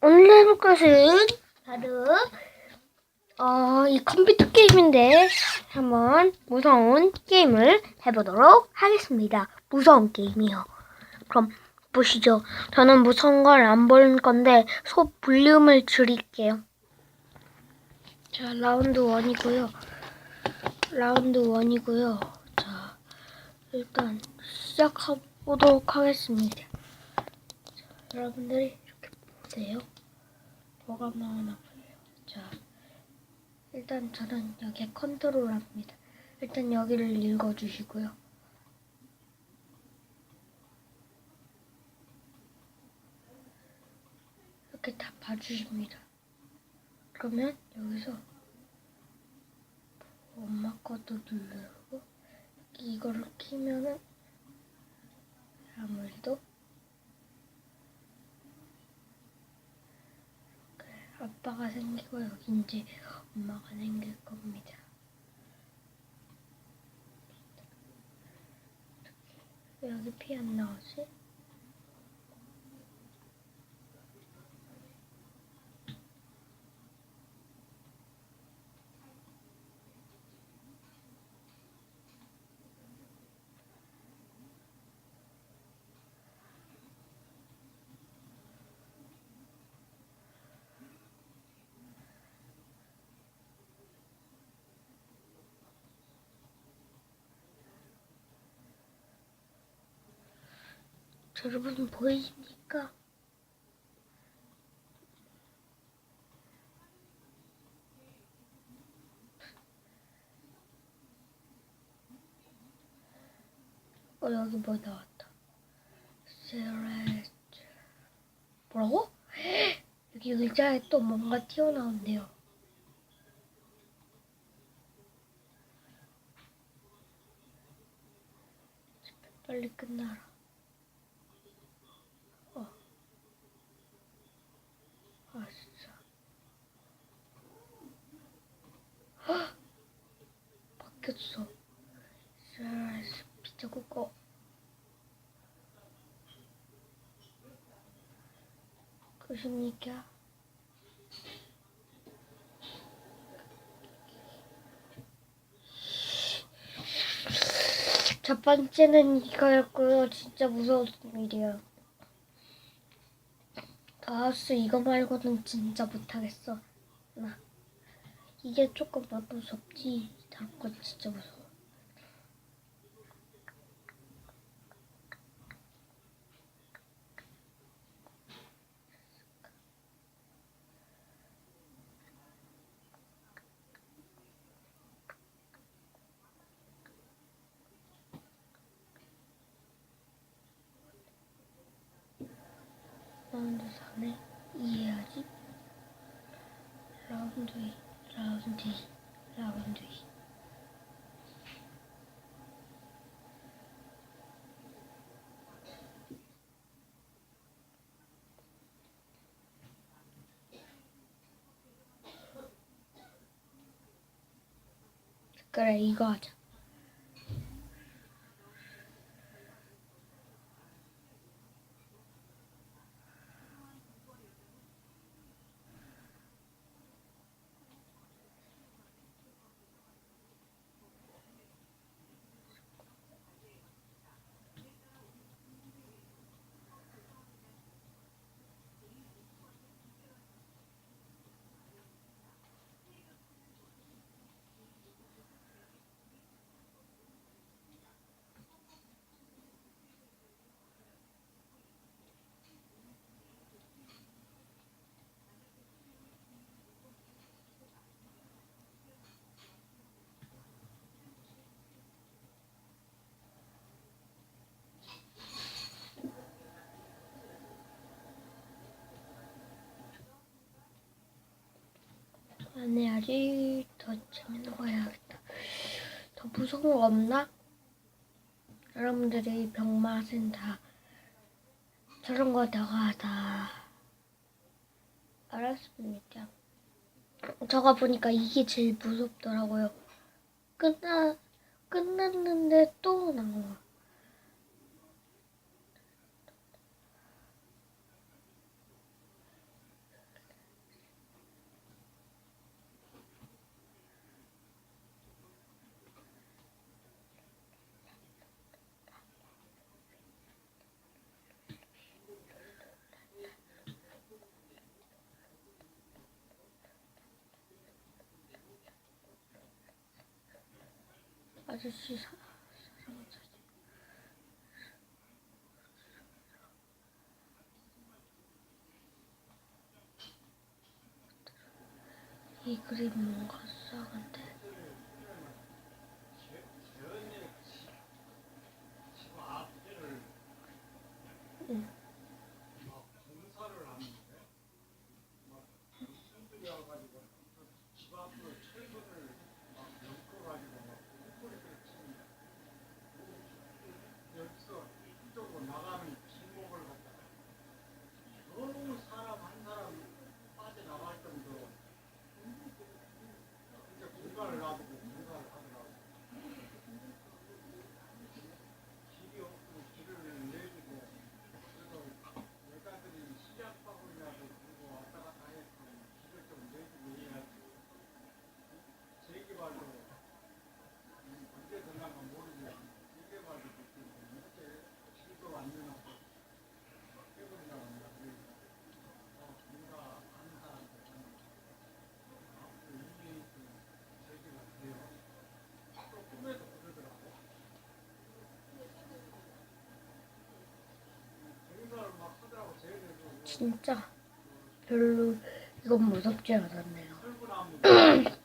오늘 해볼 것은 바로 어, 이 컴퓨터 게임인데 한번 무서운 게임을 해보도록 하겠습니다. 무서운 게임이요. 그럼 보시죠. 저는 무서운 걸안볼 건데 소 볼륨을 줄일게요. 자, 라운드 원이고요 라운드 원이고요 자, 일단 시작해보도록 하겠습니다. 자, 여러분들이 보세요. 뭐가 나오나 보세요. 자, 일단 저는 여기에 컨트롤 합니다. 일단 여기를 읽어주시고요. 이렇게 다 봐주십니다. 그러면 여기서 엄마 것도 누르고 이거를 키면은 아무래도 아빠가 생기고 여기 이제 엄마가 생길 겁니다. 왜 여기 피 안 나오지? 저 여러분 보이십니까? 어 여기 뭐 나왔다. 세레트 뭐라고? 여기 의자에 또 뭔가 튀어나온대요. 빨리 끝나라. 어. 아 진짜. 헉! 바뀌었어. 세레트 피자고 꺼. 그십니까? 첫 번째는 이거였고요. 진짜 무서웠던 일이야. 가스 이거 말고는 진짜 못하겠어. 나 이게 조금 더 무섭지. 다음 건 진짜 무서워. 라운드 3에 이해하지? 라운드 2, 라운드 2, 라운드 2. 그래 이거 하자. 안 해야지. 더 재밌는 거 해야겠다. 더 무서운 거 없나? 여러분들이 병맛은 다 저런 거다가 다 알았습니다. 저가 보니까 이게 제일 무섭더라고요. 끝나 끝났는데 또 나와. 이 그림 뭔가 수상한데. 응. 여기서 이쪽으로 나가는 길목을 갖다가 너무 사람 한 사람 빠져나갈 정도로 이제 공간을 놔두고 공간을 하더라고 길이 없고 길을 내주고 그래서 여자들이 시약바구니라도 들고 왔다 갔다 해서 길을 좀 내주고 해야지 재개발도 음, 언제 될란가 모르지만 재개발도 됐고 이렇게 길도 안 내놓고 해버리려고 합니다. 그래서 어, 뭔가 아는 사람들은 앞으로 이게 재개발 돼요. 또 꿈에도 그러더라고. 공사를 막 하더라고 제대로 진짜 별로 이건 무섭지 않았네요.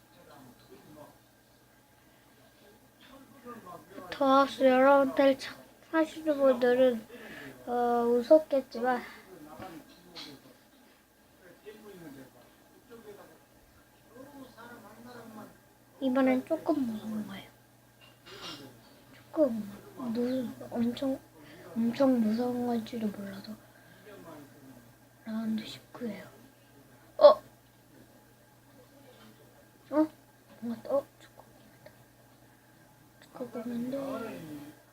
더하우스 여러분들 차- 사시는 분들은 어, 무섭겠지만 이번엔 조금 무서운 거예요. 조금 무 엄청 엄청 무서운 건지도 몰라도 라운드 19예요. 어? 어? 뭔가 또 축구 축구 보는데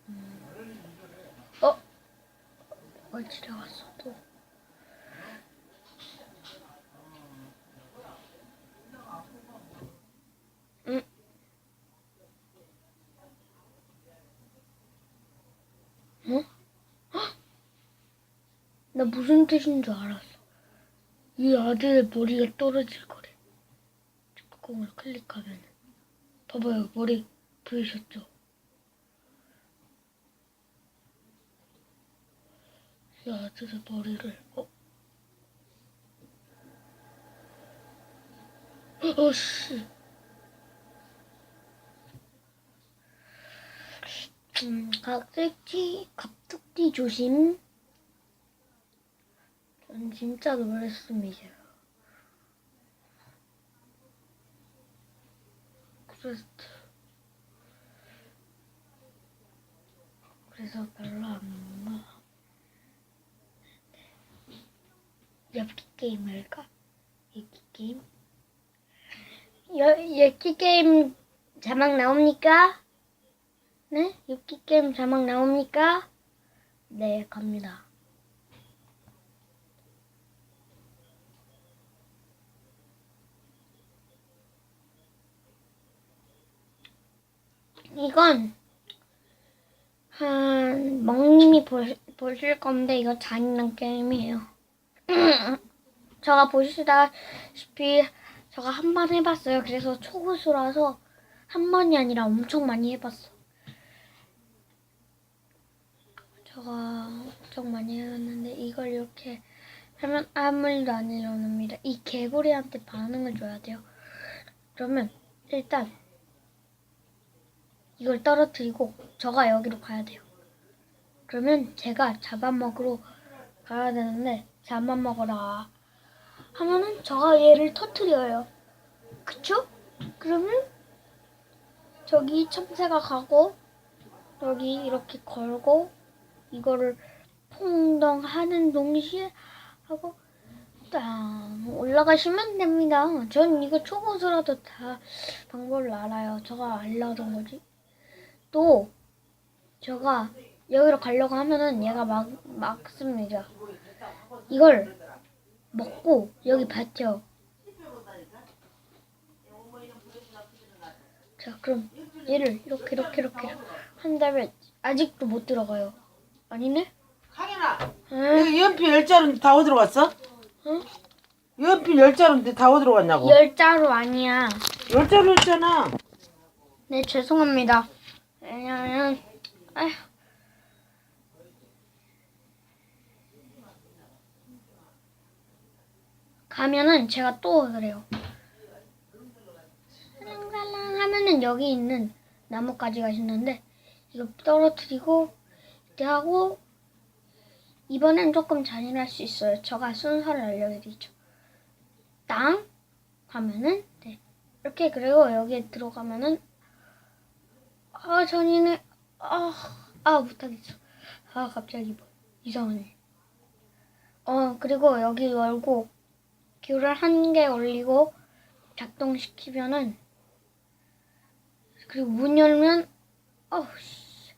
음. 어? 뭘 지나갔어 나 무슨 뜻인 줄 알았어. 이 아들의 머리가 떨어질 거래. 축구공을 클릭하면. 봐봐요, 머리 보이셨죠? 이 아들의 머리를, 어? 어씨. 음, 각색지, 갑툭튀 조심. 전 진짜 놀랐습니다. 그래서, 그래서 별로 안 나. 엽기 게임 할까? 엽기 게임? 여, 엽기 게임 자막 나옵니까? 네? 엽기 게임 자막 나옵니까? 네, 갑니다. 이건 한 멍님이 볼, 보실 건데 이거 잔인한 게임이에요. 제가 보시다시피 제가 한 번 해봤어요. 그래서 초고수라서 한 번이 아니라 엄청 많이 해봤어. 제가 엄청 많이 해봤는데 이걸 이렇게 하면 아무 일도 안 일어납니다. 이 개구리한테 반응을 줘야 돼요. 그러면 일단 이걸 떨어뜨리고 저가 여기로 가야 돼요. 그러면 제가 잡아먹으러 가야 되는데 잡아먹으라 하면은 저가 얘를 터뜨려요. 그쵸? 그러면 저기 첨새가 가고 여기 이렇게 걸고 이거를 퐁덩하는 동시에 하고 땅 올라가시면 됩니다. 전 이거 초보수라도 다 방법을 알아요. 저가 알려준 거지. 또 제가 여기로 가려고 하면은 얘가 막 막습니다. 이걸 먹고 여기 받죠. 자 그럼 얘를 이렇게 이렇게 이렇게 한 다음에 아직도 못 들어가요. 아니네? 강현아, 응? 연필 열 자루인데 다 어디로 갔어? 응? 연필 열 자루인데 다 어디로 갔냐고? 열 자루 아니야. 열 자루였잖아. 네 죄송합니다. 왜냐면 아휴. 가면은 제가 또 그래요. 살랑살랑 하면은 여기 있는 나뭇가지가 있는데 이거 떨어뜨리고 이렇게 하고 이번엔 조금 잔인할 수 있어요. 제가 순서를 알려드리죠. 땅 하면은 네 이렇게 그리고 여기에 들어가면은 아 잔인해 아아 못하겠어 아 갑자기 뭐 이상하네 어 그리고 여기 열고 귤을 한 개 올리고 작동시키면은 그리고 문 열면 어우 씨.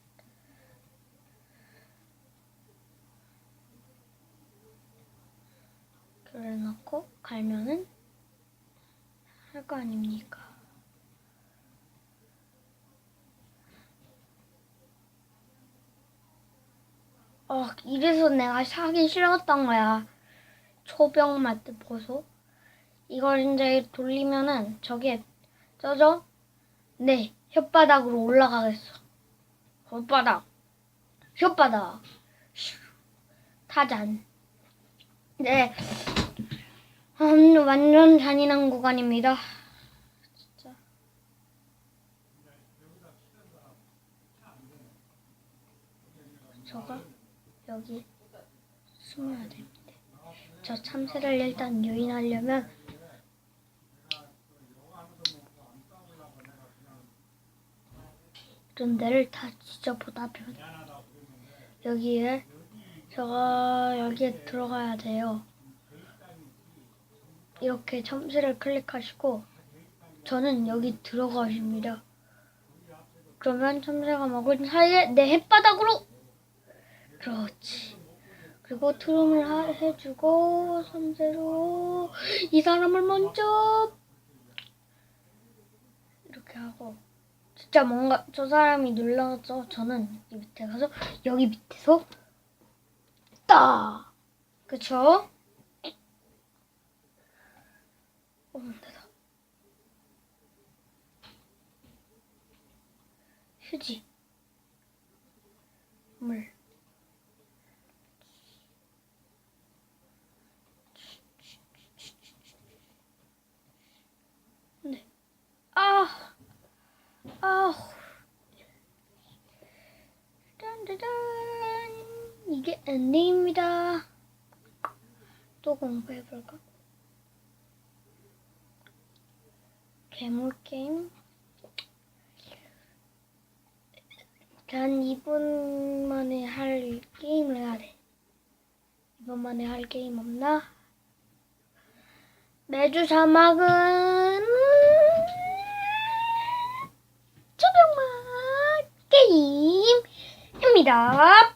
귤을 넣고 갈면은 할 거 아닙니까? 어, 이래서 내가 사기 싫었던 거야. 초병 맛도 보소. 이걸 이제 돌리면은 저게 쪄져? 네, 혓바닥으로 올라가겠어. 혓바닥. 혓바닥. 슈. 타잔. 네. 음, 완전 잔인한 구간입니다. 진짜. 저가 여기 숨어야 됩니다. 저 참새를 일단 유인하려면 이런 데를 다 지져보다 면 여기에 제가 여기에 들어가야 돼요. 이렇게 참새를 클릭하시고 저는 여기 들어가십니다. 그러면 참새가 먹은 사이에 내 햇바닥으로. 그리고 트름을 하- 해주고 선제로 이 사람을 먼저 이렇게 하고 진짜 뭔가 저 사람이 눌러서 저는 이 밑에 가서 여기 밑에서 딱 그쵸? 어, 됐다. 휴지 물 네. 아, 아, 짠짜잔. 이게 엔딩입니다. 또 공부해볼까? 괴물 게임. 단 2분 만에 할 게임을 해야 돼. 2분 만에 할 게임 없나? 매주 자막은 초병맛 게임입니다.